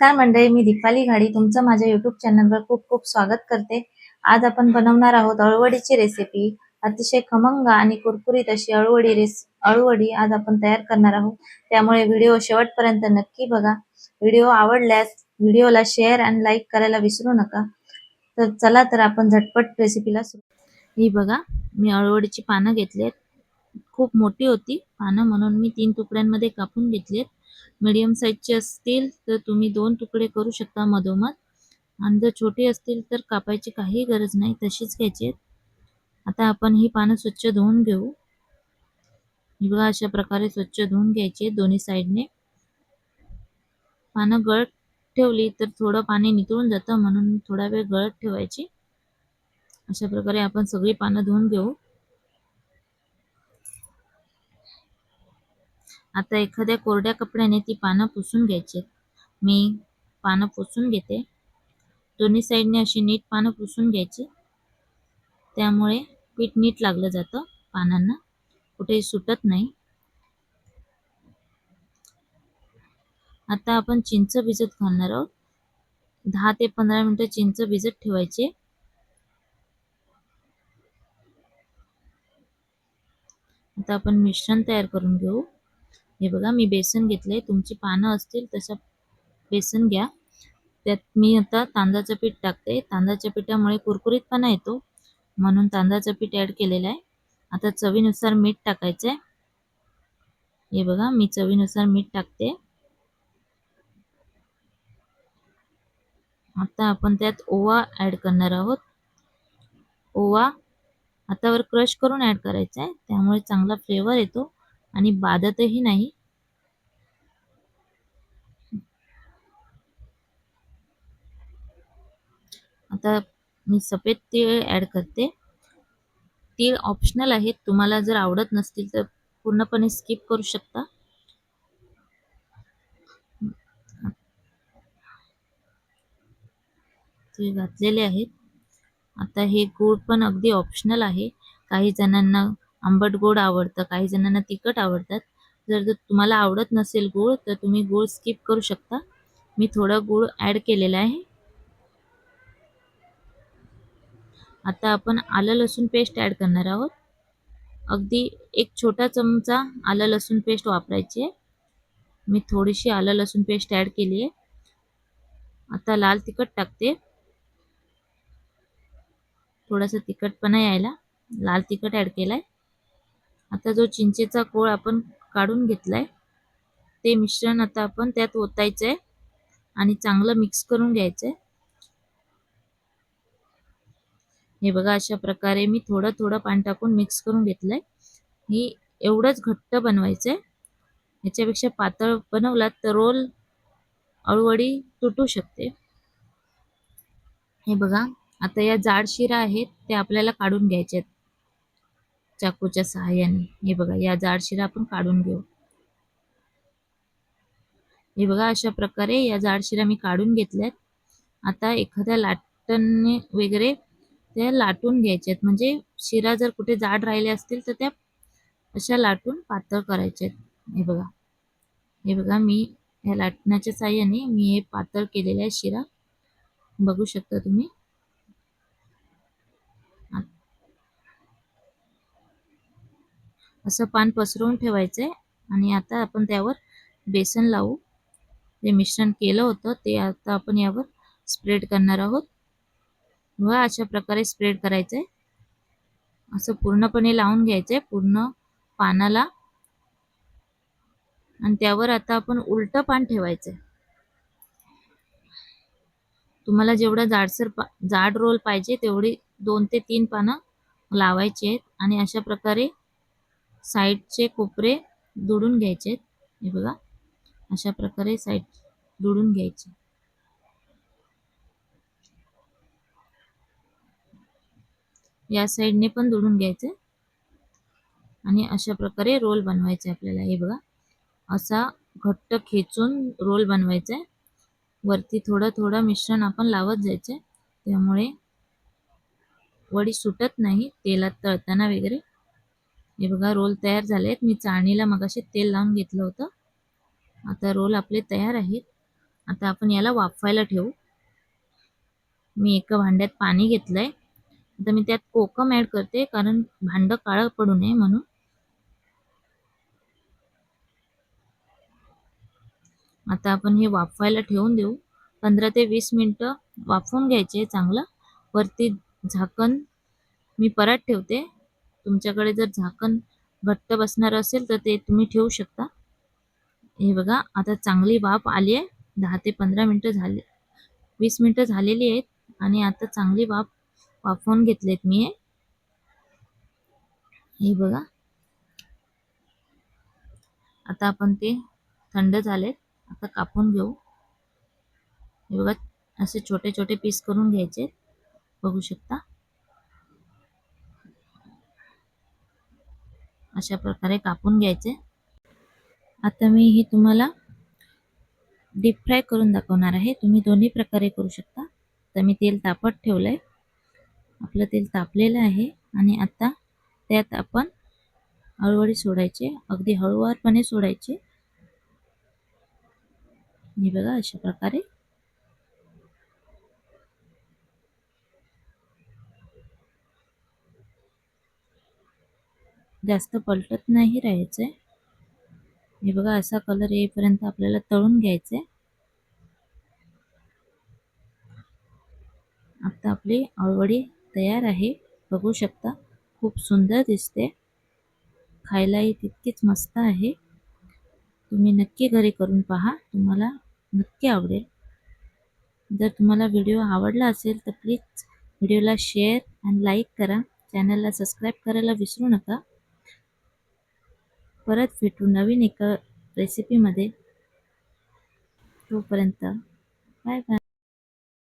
नमस्कार मंडळी मी दीपाली घाडी. तुमचं माझ्या युट्यूब चॅनलवर खूप खूप स्वागत करते. आज आपण बनवणार आहोत अळवडीची रेसिपी अतिशय खमंग आणि कुरकुरीत अशी अळवडी रेस अळवडी आज आपण तयार करणार आहोत. त्यामुळे व्हिडिओ शेवटपर्यंत नक्की बघा. व्हिडिओ आवडल्यास व्हिडिओला शेअर आणि लाईक करायला विसरू नका. तर चला तर आपण झटपट रेसिपीला सुरू. ही बघा मी अळवडीची पानं घेतली खूप मोठी होती. पानं म्हणून मी तीन तुकड्यांमध्ये कापून घेतली मीडियम साईजचे असतील तर तुम्ही दोन तुकडे करू शकता मधोमध. आणि जर छोटे असतील तर कापायची काही गरज नाही तशीच घ्यायची आहेत. आता आपण ही पानं स्वच्छ धुवून घेऊ. ही बघा अशा प्रकारे स्वच्छ धुवून घ्यायची दोन्ही साईडने पानं गळत ठेवली तर थोडं पाणी नितळून जातं म्हणून थोडा वेळ गळत ठेवायची. अशा प्रकारे आपण सगळी पानं धुवून घेऊ. आता एखाद्या कोरड्या कपड्याने ती पानं पुसून घ्यायची मी पानं पुसून घेते. दोन्ही साईडने अशी नीट पानं पुसून घ्यायची. त्यामुळे पीठ नीट लागलं जातं पानांना. कुठेही सुटत नाही. आता आपण चिंच भिजत घालणार आहोत. दहा ते पंधरा मिनटं चिंच भिजत ठेवायचे. आता आपण मिश्रण तयार करून घेऊ. हे बघा मी बेसन घेतलंय. तुमची पानं असतील तशा बेसन घ्या. त्यात मी आता तांदळाचं पीठ टाकते. तांदळाच्या पिठामुळे कुरकुरीतपणा येतो म्हणून तांदळाचं पीठ ॲड केलेलं आहे. आता चवीनुसार मीठ टाकायचं आहे हे बघा मी चवीनुसार मीठ टाकते. आता आपण त्यात ओवा ॲड करणार आहोत. ओवा हातावर क्रश करून ॲड करायचा आहे. त्यामुळे चांगला फ्लेवर येतो. आणि बाधतही नाही. आता मी सफेद तीळ ॲड करते. तीळ ऑप्शनल आहेत. तुम्हाला जर आवडत नसतील तर पूर्णपणे स्किप करू शकता. तीळ घातलेले आहेत. आता हे गूळ पण अगदी ऑप्शनल आहे. काही जणांना आंबट गोड आवडतं काही जणांना तिखट आवडतात. जर तुम्हाला आवडत नसेल गूळ तर तुम्ही गूळ स्किप करू शकता. मी थोडा गूळ ॲड केलेला आहे. आता आपण आलं लसूण पेस्ट ॲड करणार आहोत. अगदी एक छोटा चमचा आलं लसूण पेस्ट वापरायची आहे. मी थोडीशी आलं लसूण पेस्ट ॲड केली आहे. आता लाल तिखट टाकते. थोडासा तिखटपणा यायला लाल तिखट ॲड केला आहे आता जो चिंचेचा कोळ आपण काढून घेतलाय ते मिश्रण आता आपण त्यात ओतायचं आहे आणि चांगलं मिक्स करून घ्यायचं आहे हे बघा अशा प्रकारे मी थोडं थोडं पाणी टाकून मिक्स करून घेतलंय. ही एवढंच घट्ट बनवायचं आहे ह्याच्यापेक्षा पातळ बनवलात तर रोल अळूवडी तुटू शकते. हे बघा आता या जाड शिरा आहेत ते आपल्याला काढून घ्यायचे आहेत चाकूच्या सहाय्याने. हे बघा या जाड शिरा आपण काढून घेऊ. हे बघा अशा प्रकारे या जाड शिरा मी काढून घेतल्यात. आता एखाद्या लाटणने वगैरे त्या लाटून घ्यायच्या आहेत म्हणजे शिरा जर कुठे जाड राहिले असतील तर त्या अशा लाटून पातळ करायच्या आहेत हे बघा. हे बघा मी या लाटण्याच्या साह्याने मी हे पातळ केलेल्या आहे शिरा बघू शकता तुम्ही. असं पान पसरवून ठेवायचं आहे आणि आता आपण त्यावर बेसन लावू. जे मिश्रण केलं होतं ते आता आपण यावर स्प्रेड करणार आहोत. व अशा प्रकारे स्प्रेड करायचं आहे असं पूर्णपणे लावून घ्यायचं आहे पूर्ण पानाला. आणि त्यावर आता आपण उलटं पान ठेवायचं आहे तुम्हाला जेवढं जाडसर पा जाड रोल पाहिजे तेवढी दोन ते तीन पानं लावायची आहेत. आणि अशा प्रकारे साईडचे कोपरे दुडून घ्यायचे हे बघा अशा प्रकारे साईड दुडून घ्यायचे. या साईडने पण दुडून घ्यायचे आणि अशा प्रकारे रोल बनवायचे आपल्याला. हे बघा असा घट्ट खेचून रोल बनवायचा. आहे वरती थोडं थोडं मिश्रण आपण लावत जायचं. त्यामुळे वडी सुटत नाही तेलात तळताना वगैरे. हे बघा रोल तयार झाले आहेत मी चाळणीला मगाशी तेल लावून घेतलं होतं. आता रोल आपले तयार आहेत. आता आपण याला वाफवायला ठेवू. मी एका भांड्यात पाणी घेतलंय. आता मी त्यात कोकम ऍड करते कारण भांड काळं पडू नये म्हणून. आता आपण हे वाफवायला ठेवून देऊ. पंधरा ते वीस मिनटं वाफवून घ्यायचे चांगलं. वरती झाकण मी परत ठेवते. तुमच्याकडे जर झाकण घट्ट बसणार असेल तर ते तुम्ही ठेवू शकता. हे बघा आता चांगली वाफ आली आहे. दहा ते पंधरा मिनटं झाले वीस मिनटं झालेली आहेत आणि आता चांगली वाफ वाफवून घेतलेत मी हे. हे बघा. आता आपण ते थंड झालेत. आता कापून घेऊ. हे बघा असे छोटे छोटे पीस करून घ्यायचे बघू शकता. अशा प्रकारे कापून घ्यायचे. आता मी हे तुम्हाला डीप फ्राय करून दाखवणार आहे. तुम्ही दोन्ही प्रकारे करू शकता. तर मी तेल तापत ठेवलं आहे आपलं तेल तापलेलं आहे आणि आता त्यात आपण हळूहळू सोडायचे. अगदी हळूवारपणे सोडायचे. हे बघा अशा प्रकारे जास्त पलटत नाही राहायचंय हे बघा असा कलर येईपर्यंत आपल्याला तळून घ्यायचंय आता आपली आवडी तयार आहे. बघू शकता खूप सुंदर दिसते. खायलाही तितकीच मस्त आहे. तुम्ही नक्की घरी करून पहा तुम्हाला नक्की आवडेल. जर तुम्हाला व्हिडिओ आवडला असेल तर प्लीज व्हिडिओला शेअर आणि लाईक करा. चॅनलला सबस्क्राईब करायला विसरू नका. परत भेटू नवीन एका रेसिपीमध्ये तोपर्यंत बाय बाय